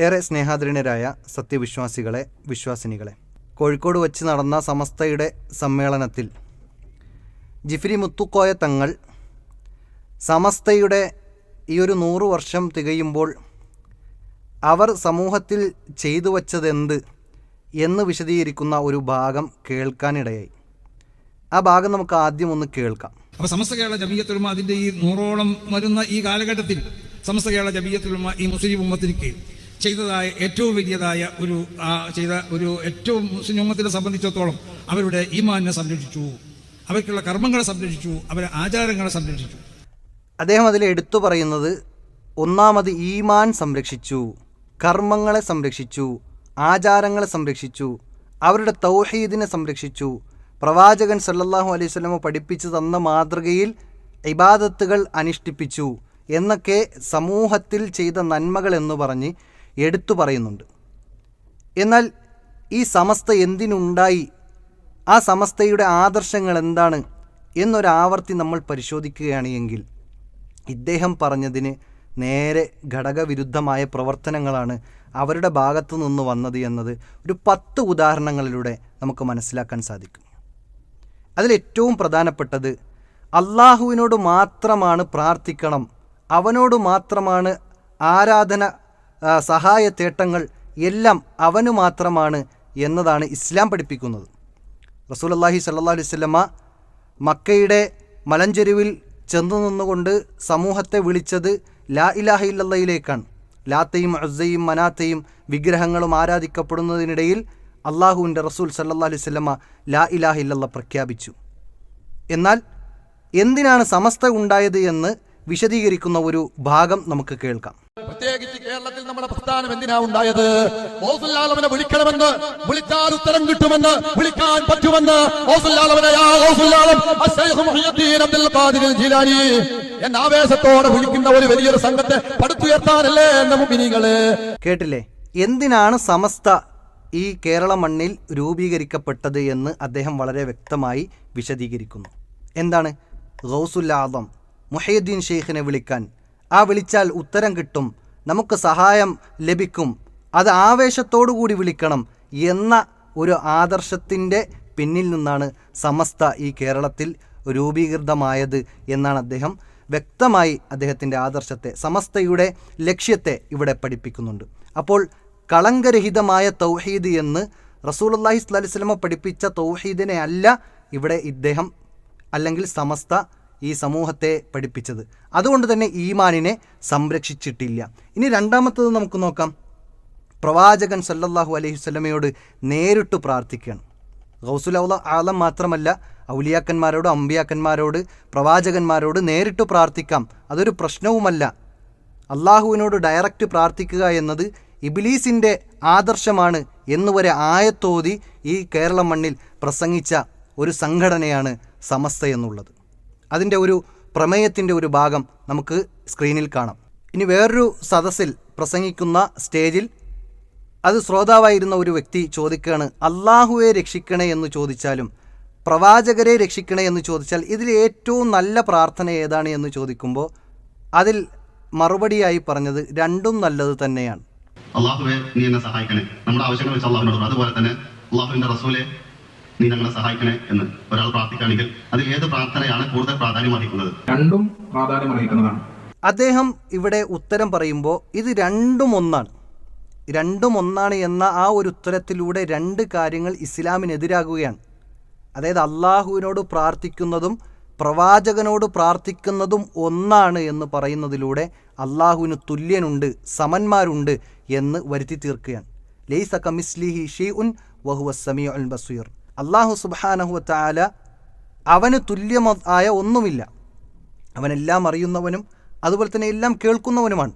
ഏറെ സ്നേഹാദരണരായ സത്യവിശ്വാസികളെ വിശ്വാസിനികളെ. കോഴിക്കോട് വച്ച് നടന്ന സമസ്തയുടെ സമ്മേളനത്തിൽ ജിഫ്രി മുത്തുക്കോയ തങ്ങൾ സമസ്തയുടെ ഈ ഒരു നൂറു വർഷം തികയുമ്പോൾ അവർ സമൂഹത്തിൽ ചെയ്തു വച്ചതെന്ത് എന്ന് വിശദീകരിക്കുന്ന ഒരു ഭാഗം കേൾക്കാനിടയായി. ആ ഭാഗം നമുക്ക് ആദ്യം ഒന്ന് കേൾക്കാം. അപ്പൊ സമസ്ത കേരള ജമീയത്തുൽമ അതിന്റെ ഈ നൂറോളം വരുന്ന ഈ കാലഘട്ടത്തിൽ സമസ്ത കേരള ജമീയത്തുൽമ ഈ മുസ്ലിം ഉമ്മത്തിലേക്ക് ചെയ്തതായ ഏറ്റവും വലിയതായ ഒരു ചെയ്ത ഒരു ഏറ്റവും മുസ്ലിം ഉമ്മത്തിനെ സംബന്ധിച്ചിടത്തോളം അവരുടെ ഈമാനെ സംരക്ഷിച്ചു. അവർക്കുള്ള കർമ്മങ്ങളെ സംരക്ഷിച്ചു. അവരെ ആചാരങ്ങളെ സംരക്ഷിച്ചു. അദ്ദേഹം അതിൽ എടുത്തു പറയുന്നത് ഒന്നാമത് ഈമാൻ സംരക്ഷിച്ചു കർമ്മങ്ങളെ സംരക്ഷിച്ചു ആചാരങ്ങളെ സംരക്ഷിച്ചു അവരുടെ തൗഹീദിനെ സംരക്ഷിച്ചു. പ്രവാചകൻ സല്ലല്ലാഹു അലൈഹി സ്വലമ പഠിപ്പിച്ചു തന്ന മാതൃകയിൽ ഇബാദത്തുകൾ അനുഷ്ഠിപ്പിച്ചു എന്നൊക്കെ സമൂഹത്തിൽ ചെയ്ത നന്മകൾ എന്ന് പറഞ്ഞ് എടുത്തു പറയുന്നുണ്ട്. എന്നാൽ ഈ സമസ്ത എന്തിനുണ്ടായി? ആ സമസ്തയുടെ ആദർശങ്ങൾ എന്താണ് എന്നൊരാവർത്തി നമ്മൾ പരിശോധിക്കുകയാണ് എങ്കിൽ ഇദ്ദേഹം പറഞ്ഞതിന് നേരെ ഘടകവിരുദ്ധമായ പ്രവർത്തനങ്ങളാണ് അവരുടെ ഭാഗത്തു നിന്ന് വന്നത് എന്നത് ഒരു പത്ത് ഉദാഹരണങ്ങളിലൂടെ നമുക്ക് മനസ്സിലാക്കാൻ സാധിക്കും. അതിലേറ്റവും പ്രധാനപ്പെട്ടത് അള്ളാഹുവിനോട് മാത്രമാണ് പ്രാർത്ഥിക്കണം അവനോട് മാത്രമാണ് ആരാധന സഹായത്തേട്ടങ്ങൾ എല്ലാം അവന് മാത്രമാണ് എന്നതാണ് ഇസ്ലാം പഠിപ്പിക്കുന്നത്. റസൂൽ അള്ളാഹി സല്ലാ അലൈഹി സ്വലമ മക്കയുടെ മലഞ്ചെരുവിൽ ചെന്നു നിന്നുകൊണ്ട് സമൂഹത്തെ വിളിച്ചത് ലാ ഇലാഹ ഇല്ലല്ലയിലേക്കാണ് ലാത്തയും അസയും മനാത്തയും വിഗ്രഹങ്ങളും ആരാധിക്കപ്പെടുന്നതിനിടയിൽ അള്ളാഹുവിന്റെ റസൂൽ സല്ലാ അലൈഹി സ്വലമ ലാ ഇലാഹ ഇല്ലല്ല പ്രഖ്യാപിച്ചു. എന്നാൽ എന്തിനാണ് സമസ്ത ഉണ്ടായത് എന്ന് വിശദീകരിക്കുന്ന ഒരു ഭാഗം നമുക്ക് കേൾക്കാം. പ്രത്യേകിച്ച് കേരളത്തിൽ നമ്മുടെ പ്രസ്ഥാനം എന്തിനാ ഉണ്ടായത്? ഓസുല്ലാലവനെ വിളിക്കണമെന്ന് വിളിച്ചാൽ ഉത്തരം കിട്ടുമെന്ന് വിളിക്കാൻ പറ്റുമെന്ന് ഓസുല്ലാലവനെ എന്ന ആവേശത്തോടെ വിളിക്കുന്ന ഒരു വലിയൊരു സംഘത്തെ പടുത്തുയർത്താനല്ലേ എന്ന മുമ്പിനികൾ കേട്ടില്ലേ? എന്തിനാണ് സമസ്ത ഈ കേരള മണ്ണിൽ രൂപീകരിക്കപ്പെട്ടത് എന്ന് അദ്ദേഹം വളരെ വ്യക്തമായി വിശദീകരിക്കുന്നു. എന്താണ്? ഗൗസുല്ലാദം ആദം മുഹയുദ്ദീൻ ഷെയ്ഖിനെ വിളിക്കാൻ ആ വിളിച്ചാൽ ഉത്തരം കിട്ടും. നമുക്ക് സഹായം ലഭിക്കും. അത് ആവേശത്തോടു കൂടി വിളിക്കണം എന്ന ഒരു ആദർശത്തിന്റെ പിന്നിൽ നിന്നാണ് സമസ്ത ഈ കേരളത്തിൽ രൂപീകൃതമായത് എന്നാണ് അദ്ദേഹം വ്യക്തമായി അദ്ദേഹത്തിന്റെ ആദർശത്തെ സമസ്തയുടെ ലക്ഷ്യത്തെ ഇവിടെ പഠിപ്പിക്കുന്നുണ്ട്. അപ്പോൾ കളങ്കരഹിതമായ തൗഹീദ് എന്ന് അലൈഹി വസല്ലമ പഠിപ്പിച്ച തൗഹീദിനെ അല്ല ഇവിടെ ഇദ്ദേഹം അല്ലെങ്കിൽ സമസ്ത ഈ സമൂഹത്തെ പഠിപ്പിച്ചത്. അതുകൊണ്ട് തന്നെ ഈമാനിനെ സംരക്ഷിച്ചിട്ടില്ല. ഇനി രണ്ടാമത്തത് നമുക്ക് നോക്കാം. പ്രവാചകൻ സല്ലല്ലാഹു അലൈഹി സ്വലമയോട് നേരിട്ട് പ്രാർത്ഥിക്കുകയാണ് ഗൗസുൽ ഔല ആലം മാത്രമല്ല ഔലിയാക്കന്മാരോട് അമ്പിയാക്കന്മാരോട് പ്രവാചകന്മാരോട് നേരിട്ട് പ്രാർത്ഥിക്കാം. അതൊരു പ്രശ്നവുമല്ല. അള്ളാഹുവിനോട് ഡയറക്റ്റ് പ്രാർത്ഥിക്കുക എന്നത് ഇബിലീസിന്റെ ആദർശമാണ് എന്നുവരെ ആയത്തോതി ഈ കേരള മണ്ണിൽ പ്രസംഗിച്ച ഒരു സംഘടനയാണ് സമസ്ത എന്നുള്ളത്. അതിന്റെ ഒരു പ്രമേയത്തിന്റെ ഒരു ഭാഗം നമുക്ക് സ്ക്രീനിൽ കാണാം. ഇനി വേറൊരു സദസ്സിൽ പ്രസംഗിക്കുന്ന സ്റ്റേജിൽ അത് ശ്രോതാവായിരുന്ന ഒരു വ്യക്തി ചോദിക്കുകയാണ് അള്ളാഹുവെ രക്ഷിക്കണേ എന്ന് ചോദിച്ചാലും പ്രവാചകരെ രക്ഷിക്കണേ എന്ന് ചോദിച്ചാൽ ഇതിൽ ഏറ്റവും നല്ല പ്രാർത്ഥന ഏതാണ് എന്ന് ചോദിക്കുമ്പോൾ അതിൽ മറുപടിയായി പറഞ്ഞത് രണ്ടും നല്ലത് തന്നെയാണ്. അള്ളാഹുവെ നീ എന്നെ സഹായിക്കണേ. നമ്മുടെ ആവശ്യങ്ങൾ വെച്ച് അള്ളാഹുവിനോട് അതുപോലെ തന്നെ അള്ളാഹുവിന്റെ റസൂലെ നീ ഞങ്ങളെ സഹായിക്കണേ എന്ന് ഒരാൾ പ്രാർത്ഥിക്കുകയാണെങ്കിൽ അതിൽ ഏത് പ്രാർത്ഥനയാണ് കൂടുതൽ പ്രാധാന്യം അർഹിക്കുന്നത്? രണ്ടും പ്രാധാന്യം അർഹിക്കുന്നതാണ്. അദ്ദേഹം ഇവിടെ ഉത്തരം പറയുമ്പോൾ ഇത് രണ്ടും ഒന്നാണ്. രണ്ടും ഒന്നാണ് എന്ന ആ ഒരു ഉത്തരത്തിലൂടെ രണ്ട് കാര്യങ്ങൾ ഇസ്ലാമിനെതിരാകുകയാണ്. അതായത് അള്ളാഹുവിനോട് പ്രാർത്ഥിക്കുന്നതും പ്രവാചകനോട് പ്രാർത്ഥിക്കുന്നതും ഒന്നാണ് എന്ന് പറയുന്നതിലൂടെ അള്ളാഹുവിന് തുല്യനുണ്ട് സമന്മാരുണ്ട് എന്ന് വരുത്തി തീർക്കുകയാണ്. ലൈസ കമിസ്ലിഹി ഷീ ഉൻ വഹുവ സമീ ഉൽ ബസീർ. അള്ളാഹു സുബാനഹുവത്താല അവന് തുല്യമായ ഒന്നുമില്ല. അവനെല്ലാം അറിയുന്നവനും അതുപോലെ തന്നെ എല്ലാം കേൾക്കുന്നവനുമാണ്.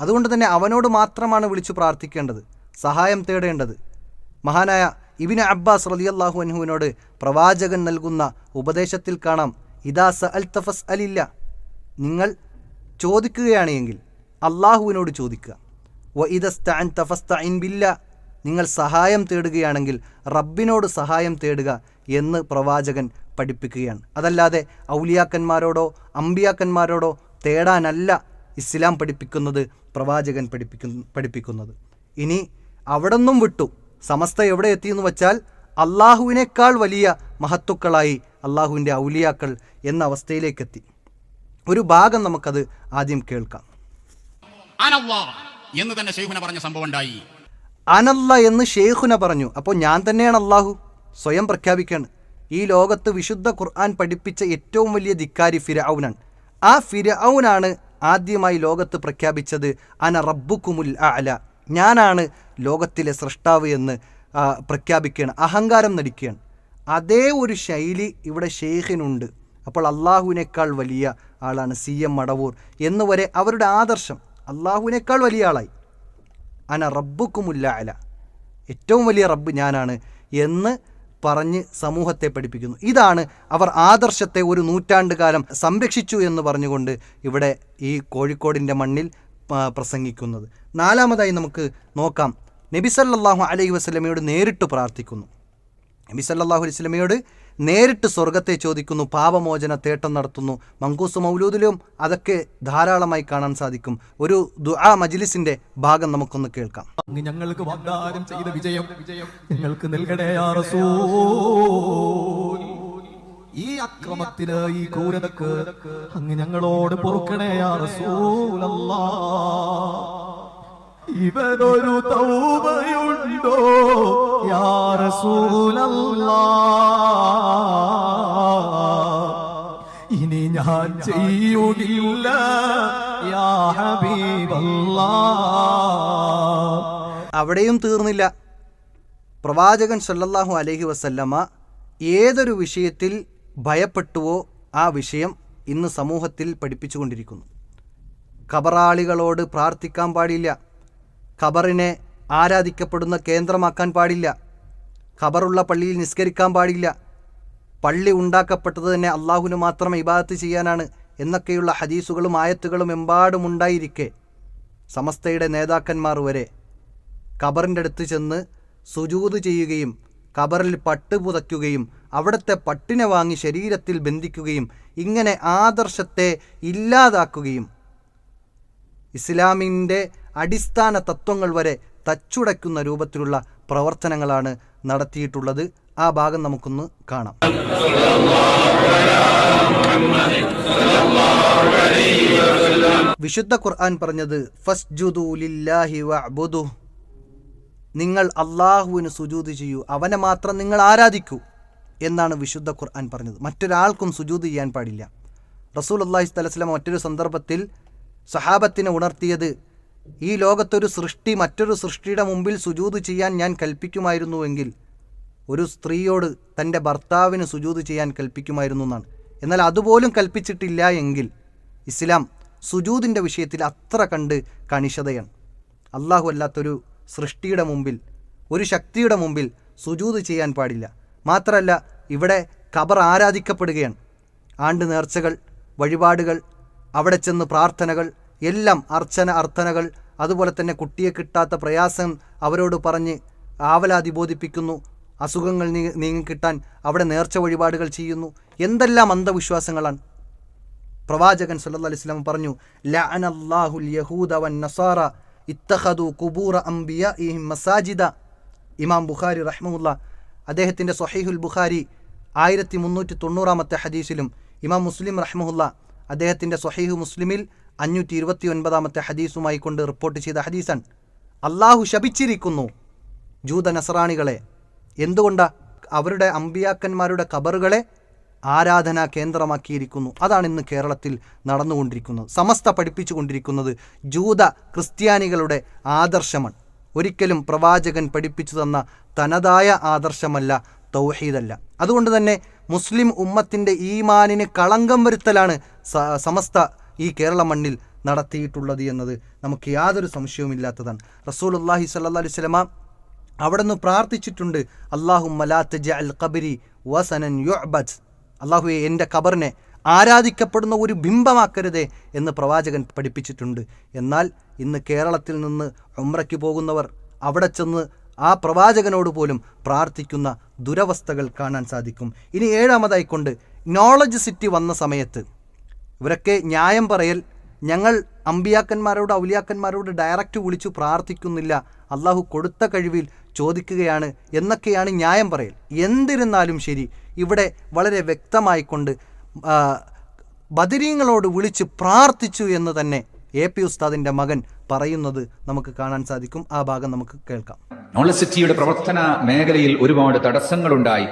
അതുകൊണ്ട് തന്നെ അവനോട് മാത്രമാണ് വിളിച്ചു പ്രാർത്ഥിക്കേണ്ടത് സഹായം തേടേണ്ടത്. മഹാനായ ഇബിന് അബ്ബാസ് റളിയല്ലാഹു അൻഹുവിനോട് പ്രവാചകൻ നൽകുന്ന ഉപദേശത്തിൽ കാണാം ഇദാ സ അൽ തഫസ് അലില്ല നിങ്ങൾ ചോദിക്കുകയാണെങ്കിൽ അള്ളാഹുവിനോട് ചോദിക്കുക വ ഇദസ്തഅൻ തഫസ്തഇൻ ബില്ല. നിങ്ങൾ സഹായം തേടുകയാണെങ്കിൽ റബ്ബിനോട് സഹായം തേടുക എന്ന് പ്രവാചകൻ പഠിപ്പിക്കുകയാണ്. അതല്ലാതെ ഔലിയാക്കന്മാരോടോ അമ്പിയാക്കന്മാരോടോ തേടാനല്ല ഇസ്ലാം പഠിപ്പിക്കുന്നത് പ്രവാചകൻ പഠിപ്പിക്കുന്നു പഠിപ്പിക്കുന്നത്. ഇനി അവിടെ നിന്നും വിട്ടു. സമസ്ത എവിടെ എത്തിയെന്ന് വച്ചാൽ അള്ളാഹുവിനേക്കാൾ വലിയ മഹത്തുക്കളായി അള്ളാഹുവിന്റെ ഔലിയാക്കൾ എന്ന അവസ്ഥയിലേക്കെത്തി. ഒരു ഭാഗം നമുക്കത് ആദ്യം കേൾക്കാം. എന്ന് തന്നെ പറഞ്ഞ സംഭവം ഉണ്ടായി. അനല്ല എന്ന് ഷെയ്ഖുന പറഞ്ഞു. അപ്പോൾ ഞാൻ തന്നെയാണ് അള്ളാഹു സ്വയം പ്രഖ്യാപിക്കുകയാണ് ഈ ലോകത്ത് വിശുദ്ധ ഖുർആൻ പഠിപ്പിച്ച ഏറ്റവും വലിയ ധിക്കാരി ഫിരഔനാണ് ആ ഫിരഔനാണ് ആദ്യമായി ലോകത്ത് പ്രഖ്യാപിച്ചത് അന റബ്ബുക്കുമുൽ അല ഞാനാണ് ലോകത്തിലെ സൃഷ്ടാവ് എന്ന് പ്രഖ്യാപിക്കുകയാണ്. അഹങ്കാരം നടിക്കുകയാണ്. അതേ ഒരു ശൈലി ഇവിടെ ഷെയ്ഖിനുണ്ട് അപ്പോൾ അള്ളാഹുവിനേക്കാൾ വലിയ ആളാണ് സി എം മടവൂർ എന്നുവരെ അവരുടെ ആദർശം. അള്ളാഹുവിനേക്കാൾ വലിയ ആളായി. അന റബ്ബുക്കുമുല്ല അല. ഏറ്റവും വലിയ റബ്ബ് ഞാനാണ് എന്ന് പറഞ്ഞ് സമൂഹത്തെ പഠിപ്പിക്കുന്നു. ഇതാണ് അവർ ആദർശത്തെ ഒരു നൂറ്റാണ്ട് കാലം സംരക്ഷിച്ചു എന്ന് പറഞ്ഞുകൊണ്ട് ഇവിടെ ഈ കോഴിക്കോടിന്റെ മണ്ണിൽ പ്രസംഗിക്കുന്നത്. നാലാമതായി നമുക്ക് നോക്കാം. നബി സല്ലല്ലാഹു അലൈഹി വസല്ലമയോട് നേരിട്ട് പ്രാർത്ഥിക്കുന്നു. നബി സല്ലല്ലാഹു അലൈഹി വസല്ലമയോട് നേരിട്ട് സ്വർഗത്തെ ചോദിക്കുന്നു പാപമോചന തേട്ടം നടത്തുന്നു. മങ്കൂസ് മൗലൂദിലും അതൊക്കെ ധാരാളമായി കാണാൻ സാധിക്കും. ഒരു ദുആ മജിലിസിന്റെ ഭാഗം നമുക്കൊന്ന് കേൾക്കാം. ഞങ്ങൾക്ക് വാഗ്ദാനം ചെയ്ത വിജയം ഞങ്ങൾക്ക് നൽകണേ ഈ അക്രമത്തിന് ഈ ക്രൂരതക്ക് അങ്ങ് ഞങ്ങളോട് പൊറുക്കണേ റസൂലല്ലാ. ഇവനൊരു തൗബയുണ്ടോ യാ റസൂലല്ലാ? ഞാൻ ചെയ്യുകയില്ല യാ ഹബീബല്ലാ. അവിടെയും തീർന്നില്ല. പ്രവാചകൻ സല്ലല്ലാഹു അലഹി വസല്ലമ ഏതൊരു വിഷയത്തിൽ ഭയപ്പെട്ടുവോ ആ വിഷയം ഇന്ന് സമൂഹത്തിൽ പഠിപ്പിച്ചുകൊണ്ടിരിക്കുന്നു. ഖബറാളികളോട് പ്രാർത്ഥിക്കാൻ പാടില്ല. ഖബറിനെ ആരാധിക്കപ്പെടുന്ന കേന്ദ്രമാക്കാൻ പാടില്ല. ഖബറുള്ള പള്ളിയിൽ നിസ്കരിക്കാൻ പാടില്ല. പള്ളി ഉണ്ടാക്കപ്പെട്ടത് തന്നെ അള്ളാഹുവിന് മാത്രം ഇബാദത്ത് ചെയ്യാനാണ് എന്നൊക്കെയുള്ള ഹദീസുകളും ആയത്തുകളും എമ്പാടുമുണ്ടായിരിക്കെ സമസ്തയുടെ നേതാക്കന്മാർ വരെ. ഖബറിന്റെ അടുത്ത് ചെന്ന് സുജൂത് ചെയ്യുകയും ഖബറിൽ പട്ട് പുതയ്ക്കുകയും അവിടുത്തെ പട്ടിനെ വാങ്ങി ശരീരത്തിൽ ബന്ധിക്കുകയും ഇങ്ങനെ ആദർശത്തെ ഇല്ലാതാക്കുകയും ഇസ്ലാമിന്റെ അടിസ്ഥാന തത്വങ്ങൾ വരെ തച്ചുടയ്ക്കുന്ന രൂപത്തിലുള്ള പ്രവർത്തനങ്ങളാണ് നടത്തിയിട്ടുള്ളത്. ആ ഭാഗം നമുക്കൊന്ന് കാണാം. വിശുദ്ധ ഖുർആൻ പറഞ്ഞത് നിങ്ങൾ അള്ളാഹുവിന് സുജൂത് ചെയ്യൂ അവനെ മാത്രം നിങ്ങൾ ആരാധിക്കൂ എന്നാണ് വിശുദ്ധ ഖുർആൻ പറഞ്ഞത്. മറ്റൊരാൾക്കും സുജൂത് ചെയ്യാൻ പാടില്ല. റസൂൽ അള്ളാഹി സ്ഥലസ്ലാം മറ്റൊരു സന്ദർഭത്തിൽ സഹാബത്തിനെ ഉണർത്തിയത് ഈ ലോകത്തൊരു സൃഷ്ടി മറ്റൊരു സൃഷ്ടിയുടെ മുമ്പിൽ സുജൂത് ചെയ്യാൻ ഞാൻ കൽപ്പിക്കുമായിരുന്നുവെങ്കിൽ ഒരു സ്ത്രീയോട് തന്റെ ഭർത്താവിന് സുജൂത് ചെയ്യാൻ കൽപ്പിക്കുമായിരുന്നു എന്നാണ്. എന്നാൽ അതുപോലും കൽപ്പിച്ചിട്ടില്ല എങ്കിൽ ഇസ്ലാം സുജൂതിന്റെ വിഷയത്തിൽ അത്ര കണ്ട് കണിശതയാണ്. അള്ളാഹു അല്ലാത്തൊരു സൃഷ്ടിയുടെ മുമ്പിൽ ഒരു ശക്തിയുടെ മുമ്പിൽ സുജൂത് ചെയ്യാൻ പാടില്ല. മാത്രമല്ല ഇവിടെ ഖബർ ആരാധിക്കപ്പെടുകയാണ്. ആണ്ട് നേർച്ചകൾ വഴിപാടുകൾ അവിടെ ചെന്ന് പ്രാർത്ഥനകൾ എല്ലാം അർച്ചന അർത്ഥനകൾ അതുപോലെ തന്നെ കുട്ടിയെ കിട്ടാത്ത പ്രയാസം അവരോട് പറഞ്ഞ് ആവലാതി ബോധിപ്പിക്കുന്നു. അസുഖങ്ങൾ നീങ്ങിക്കിട്ടാൻ അവിടെ നേർച്ച വഴിപാടുകൾ ചെയ്യുന്നു. എന്തെല്ലാം അന്ധവിശ്വാസങ്ങളാണ്. പ്രവാചകൻ സല്ലല്ലാഹു അലൈഹി വസല്ലം പറഞ്ഞു യഹൂദ നസാറ ഇത്തഖദു ഖുബൂറ അംബിയാഇഹിം മസാജിദ. ഇമാം ബുഖാരി റഹ്മുല്ല അദ്ദേഹത്തിന്റെ സ്വഹീഹുൽ ബുഖാരി ആയിരത്തി മുന്നൂറ്റി തൊണ്ണൂറാമത്തെ ഹദീസിലും ഇമാം മുസ്ലിം റഹ്മുല്ല അദ്ദേഹത്തിന്റെ സ്വഹീഹു മുസ്ലിമിൽ അഞ്ഞൂറ്റി ഇരുപത്തി ഒൻപതാമത്തെ ഹദീസുമായി കൊണ്ട് റിപ്പോർട്ട് ചെയ്ത ഹദീസാണ്. അള്ളാഹു ശപിച്ചിരിക്കുന്നു ജൂത നസറാണികളെ എന്തുകൊണ്ടാ അവരുടെ അമ്പിയാക്കന്മാരുടെ കബറുകളെ ആരാധനാ കേന്ദ്രമാക്കിയിരിക്കുന്നു? അതാണ് ഇന്ന് കേരളത്തിൽ നടന്നുകൊണ്ടിരിക്കുന്നത്. സമസ്ത പഠിപ്പിച്ചുകൊണ്ടിരിക്കുന്നത് ജൂത ക്രിസ്ത്യാനികളുടെ ആദർശമാണ്. ഒരിക്കലും പ്രവാചകൻ പഠിപ്പിച്ചു തന്ന തനതായ ആദർശമല്ല തൗഹീദല്ല. അതുകൊണ്ട് തന്നെ മുസ്ലിം ഉമ്മത്തിന്റെ ഈമാനിന് കളങ്കം വരുത്തലാണ് സമസ്ത ഈ കേരള മണ്ണിൽ നടത്തിയിട്ടുള്ളത് എന്നത് നമുക്ക് യാതൊരു സംശയവുമില്ലാത്തതാണ്. റസൂൽ അള്ളാഹി സല്ലാ അലൈഹി സ്വലമ അവിടെ നിന്ന് പ്രാർത്ഥിച്ചിട്ടുണ്ട്. അള്ളാഹു മലാത്ത് അൽ കബരി വസനൻ യുഅബദ്. അള്ളാഹുയെ എന്റെ ഖബറിനെ ആരാധിക്കപ്പെടുന്ന ഒരു ബിംബമാക്കരുതേ എന്ന് പ്രവാചകൻ പഠിപ്പിച്ചിട്ടുണ്ട്. എന്നാൽ ഇന്ന് കേരളത്തിൽ നിന്ന് ഉമ്രയ്ക്ക് പോകുന്നവർ അവിടെ ചെന്ന് ആ പ്രവാചകനോട് പോലും പ്രാർത്ഥിക്കുന്ന ദുരവസ്ഥകൾ കാണാൻ സാധിക്കും. ഇനി ഏഴാമതായിക്കൊണ്ട് നോളജ് സിറ്റി വന്ന സമയത്ത് ഇവരൊക്കെ ന്യായം പറയൽ ഞങ്ങൾ അമ്പിയാക്കന്മാരോട് ഔലിയാക്കന്മാരോട് ഡയറക്റ്റ് വിളിച്ചു പ്രാർത്ഥിക്കുന്നില്ല. അള്ളാഹു കൊടുത്ത കഴിവിൽ ചോദിക്കുകയാണ് എന്നൊക്കെയാണ് ന്യായം പറയൽ. എന്തിരുന്നാലും ശരി ഇവിടെ വളരെ വ്യക്തമായിക്കൊണ്ട് കൊണ്ട് ബദരീങ്ങളോട് വിളിച്ച് പ്രാർത്ഥിച്ചു എന്ന് തന്നെ എ പി ഉസ്താദിന്റെ മകൻ പറയുന്നത് നമുക്ക് കാണാൻ സാധിക്കും. ആ ഭാഗം നമുക്ക് കേൾക്കാം. നോളസിറ്റിയുടെ പ്രവർത്തന മേഖലയിൽ ഒരുപാട് തടസ്സങ്ങളുണ്ടായി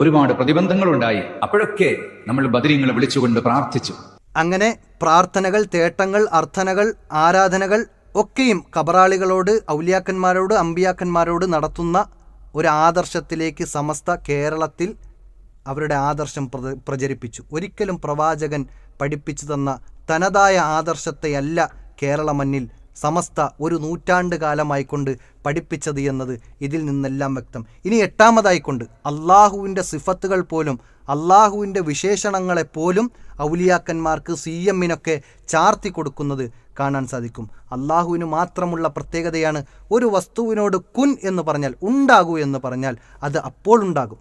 ഒരുപാട് പ്രതിബന്ധങ്ങളുണ്ടായി. അപ്പോഴൊക്കെ നമ്മൾ ബദരീങ്ങളെ വിളിച്ചുകൊണ്ട് പ്രാർത്ഥിച്ചു. അങ്ങനെ പ്രാർത്ഥനകൾ തേട്ടങ്ങൾ അർത്ഥനകൾ ആരാധനകൾ ഒക്കെയും കബറാളികളോട് ഔലിയാക്കന്മാരോട് അമ്പിയാക്കന്മാരോട് നടത്തുന്ന ഒരു ആദർശത്തിലേക്ക് സമസ്ത കേരളത്തിൽ അവരുടെ ആദർശം പ്രചരിപ്പിച്ചു. ഒരിക്കലും പ്രവാചകൻ പഠിപ്പിച്ചു തന്ന തനതായ ആദർശത്തെയല്ല കേരള മണ്ണിൽ സമസ്ത ഒരു നൂറ്റാണ്ട് കാലമായിക്കൊണ്ട് പഠിപ്പിച്ചത് എന്നത് ഇതിൽ നിന്നെല്ലാം വ്യക്തം. ഇനി എട്ടാമതായിക്കൊണ്ട് അള്ളാഹുവിന്റെ സിഫത്തുകൾ പോലും അള്ളാഹുവിന്റെ വിശേഷണങ്ങളെപ്പോലും ഔലിയാക്കന്മാർക്ക് സി എമ്മിനൊക്കെ ചാർത്തി കൊടുക്കുന്നത് കാണാൻ സാധിക്കും. അള്ളാഹുവിന് മാത്രമുള്ള പ്രത്യേകതയാണ് ഒരു വസ്തുവിനോട് കുൻ എന്ന് പറഞ്ഞാൽ ഉണ്ടാകൂ എന്ന് പറഞ്ഞാൽ അത് അപ്പോൾ ഉണ്ടാകും.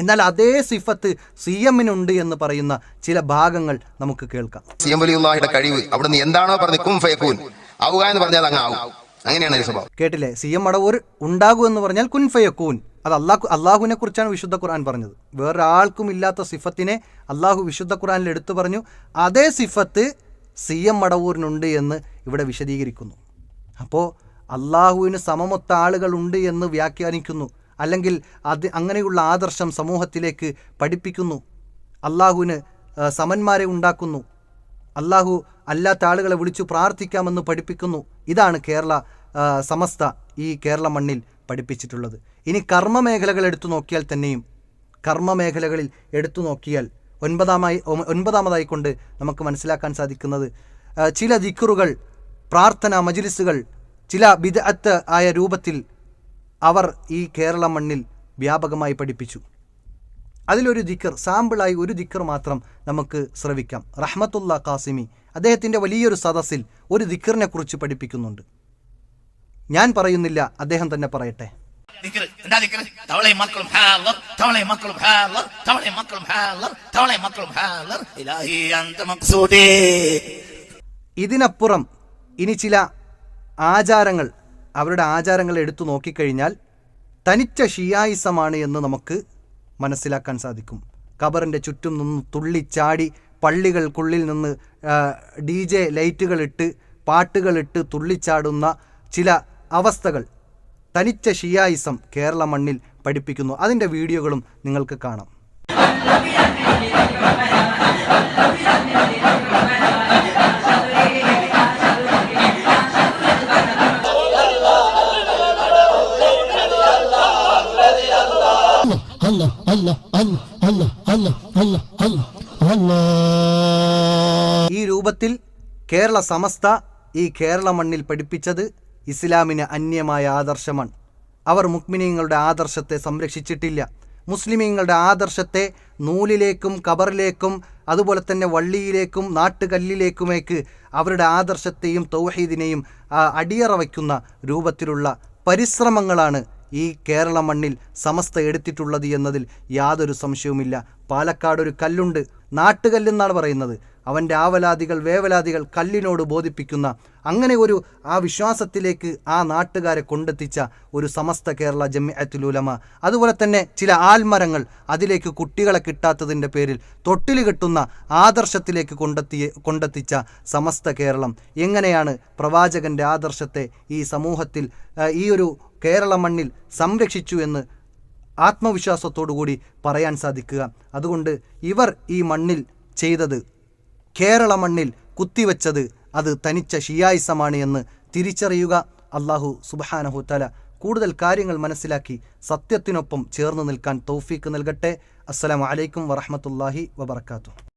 എന്നാൽ അതേ സിഫത്ത് സി എമ്മിനുണ്ട് എന്ന് പറയുന്ന ചില ഭാഗങ്ങൾ നമുക്ക് കേൾക്കാം. സി എം വലിയുള്ളാഹിയുടെ കഴിവ് അവിടുന്ന് എന്താണോ പറഞ്ഞു കും ഫയക്കൂൻ ആവുക എന്ന് പറഞ്ഞാൽ അങ്ങ് ആവും. അങ്ങനെയാണ് സ്വഭാവം. കേട്ടില്ലേ? സി എം മടവൂർ ഉണ്ടാകൂ എന്ന് പറഞ്ഞാൽ കുൻഫയക്കൂൻ അത് അള്ളാഹു അള്ളാഹുവിനെ കുറിച്ചാണ് വിശുദ്ധ ഖുർആൻ പറഞ്ഞത്. വേറൊരാൾക്കും ഇല്ലാത്ത സിഫത്തിനെ അള്ളാഹു വിശുദ്ധ ഖുർആനിൽ എടുത്തു പറഞ്ഞു. അതേ സിഫത്ത് സി എം മടവൂരിനുണ്ട് എന്ന് ഇവിടെ വിശദീകരിക്കുന്നു. അപ്പോൾ അള്ളാഹുവിന് സമമൊത്ത ആളുകൾ ഉണ്ട് എന്ന് വ്യാഖ്യാനിക്കുന്നു. അല്ലെങ്കിൽ അത് അങ്ങനെയുള്ള ആദർശം സമൂഹത്തിലേക്ക് പഠിപ്പിക്കുന്നു. അള്ളാഹുവിന് സമന്മാരെ ഉണ്ടാക്കുന്നു. അള്ളാഹു അല്ലാത്ത ആളുകളെ വിളിച്ചു പ്രാർത്ഥിക്കാമെന്ന് പഠിപ്പിക്കുന്നു. ഇതാണ് കേരള സമസ്ത ഈ കേരള മണ്ണിൽ പഠിപ്പിച്ചിട്ടുള്ളത്. ഇനി കർമ്മ മേഖലകൾ എടുത്തു നോക്കിയാൽ തന്നെയും കർമ്മ മേഖലകളിൽ എടുത്തു നോക്കിയാൽ ഒൻപതാമായി ഒൻപതാമതായി കൊണ്ട് നമുക്ക് മനസ്സിലാക്കാൻ സാധിക്കുന്നത് ചില ദിക്കറുകൾ പ്രാർത്ഥന മജിലിസുകൾ ചില ബിദഅത്ത് ആയ രൂപത്തിൽ അവർ ഈ കേരള മണ്ണിൽ വ്യാപകമായി പഠിപ്പിച്ചു. അതിലൊരു ദിക്കർ സാമ്പിളായി ഒരു ദിക്കർ മാത്രം നമുക്ക് ശ്രവിക്കാം. റഹ്മത്തുള്ള കാസിമി അദ്ദേഹത്തിന്റെ വലിയൊരു സദസ്സിൽ ഒരു ദിക്കറിനെ കുറിച്ച് പഠിപ്പിക്കുന്നുണ്ട്. ഞാൻ പറയുന്നില്ല അദ്ദേഹം തന്നെ പറയട്ടെ. ഇതിനപ്പുറം ഇനി ചില ആചാരങ്ങൾ അവരുടെ ആചാരങ്ങൾ എടുത്തു നോക്കിക്കഴിഞ്ഞാൽ തനിച്ച ഷിയായിസമാണ് എന്ന് നമുക്ക് മനസ്സിലാക്കാൻ സാധിക്കും. ഖബറിന്റെ ചുറ്റും നിന്ന് തുള്ളിച്ചാടി പള്ളികൾക്കുള്ളിൽ നിന്ന് ഡി ജെ ലൈറ്റുകളിട്ട് പാട്ടുകളിട്ട് തുള്ളിച്ചാടുന്ന ചില അവസ്ഥകൾ തനിച്ച ഷിയായിസം കേരള മണ്ണിൽ പഠിപ്പിക്കുന്നു. അതിന്റെ വീഡിയോകളും നിങ്ങൾക്ക് കാണാം. ഈ രൂപത്തിൽ കേരള സമസ്ത ഈ കേരള മണ്ണിൽ പഠിപ്പിച്ചത് ഇസ്ലാമിന് അന്യമായ ആദർശമാണ്. അവർ മുക്മിനീങ്ങളുടെ ആദർശത്തെ സംരക്ഷിച്ചിട്ടില്ല. മുസ്ലിമീങ്ങളുടെ ആദർശത്തെ നൂലിലേക്കും കബറിലേക്കും അതുപോലെ തന്നെ വള്ളിയിലേക്കും നാട്ടുകല്ലിലേക്കുമേക്ക് അവരുടെ ആദർശത്തെയും തൗഹീദിനെയും അടിയറ വയ്ക്കുന്ന രൂപത്തിലുള്ള പരിശ്രമങ്ങളാണ് ഈ കേരള മണ്ണിൽ സമസ്ത എടുത്തിട്ടുള്ളത് എന്നതിൽ യാതൊരു സംശയവുമില്ല. പാലക്കാട് ഒരു കല്ലുണ്ട്. നാട്ടുകല്ലെന്നാണ് പറയുന്നത്. അവന്റെ ആവലാദികൾ വേവലാദികൾ കല്ലിനോട് ബോധിപ്പിക്കുന്ന അങ്ങനെ ഒരു ആ വിശ്വാസത്തിലേക്ക് ആ നാട്ടുകാരെ കൊണ്ടെത്തിച്ച ഒരു സമസ്ത കേരള ജമ്മിഅത്തുൽ ഉലമ. അതുപോലെ തന്നെ ചില ആൽമരങ്ങൾ അതിലേക്ക് കുട്ടികളെ കിട്ടാത്തതിന്റെ പേരിൽ തൊട്ടിൽ കിട്ടുന്ന ആദർശത്തിലേക്ക് കൊണ്ടെത്തിയ കൊണ്ടെത്തിച്ച സമസ്ത കേരളം. എങ്ങനെയാണ് പ്രവാചകന്റെ ആദർശത്തെ ഈ സമൂഹത്തിൽ ഈ ഒരു കേരള മണ്ണിൽ സംരക്ഷിച്ചു എന്ന് ആത്മവിശ്വാസത്തോടുകൂടി പറയാൻ സാധിക്കുക. അതുകൊണ്ട് ഇവർ ഈ മണ്ണിൽ ചെയ്തത് കേരള മണ്ണിൽ കുത്തിവെച്ചത് അത് തനിച്ച ഷിയായിസമാണ് എന്ന് തിരിച്ചറിയുക അള്ളാഹു സുബഹാനഹു തല കൂടുതൽ കാര്യങ്ങൾ മനസ്സിലാക്കി സത്യത്തിനൊപ്പം ചേർന്ന് നിൽക്കാൻ തൗഫീക്ക് നൽകട്ടെ. അസ്സലാമു വലൈക്കും വറഹമത്തല്ലാഹി വബർക്കാത്തു